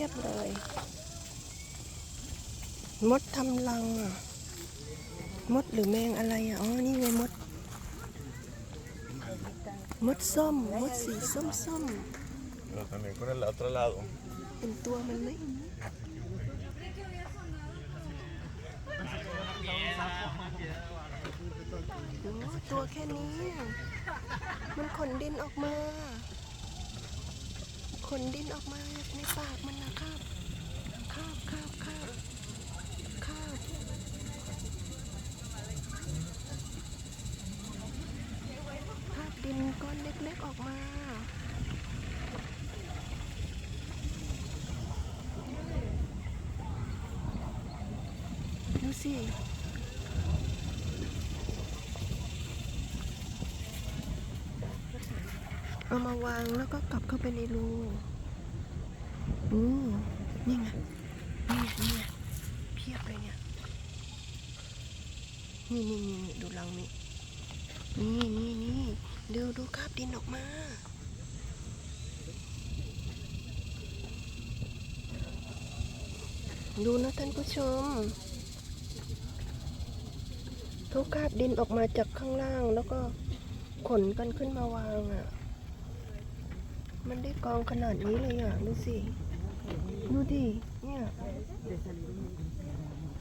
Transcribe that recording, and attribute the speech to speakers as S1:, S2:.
S1: พียบเลย มดทำรังอะ มดหรือแมงอะไรอะ อ๋อ นี่ไงมด มดส้ม มดสีส้มส้ม
S2: Pero también con el otro lado.
S1: เป็นตัวมันไหม โอ้ตัวแค่นี้ มันขนดินออกมา ขนดินออกมาในปากมันนะครับคาบคาบคาบคาบคาบดินก้อนเล็กๆออกมาดูสิ เอามาวางแล้วก็กลับเข้าไปในรูอืมนี่ไง นี่ไงนี่ไงเพียบเลยเนี่ย นี่นี่นี่ดูรังนี่ นี่นี่นี่ดูดูคราบดินออกมา ดูนะท่านผู้ชมเขาคาบดินออกมาจากข้างล่างแล้วก็ขนกันขึ้นมาวางอะ่ะ มันได้กองขนาดนี้เลยอะ ดูสิ ดูดิ เนี่ย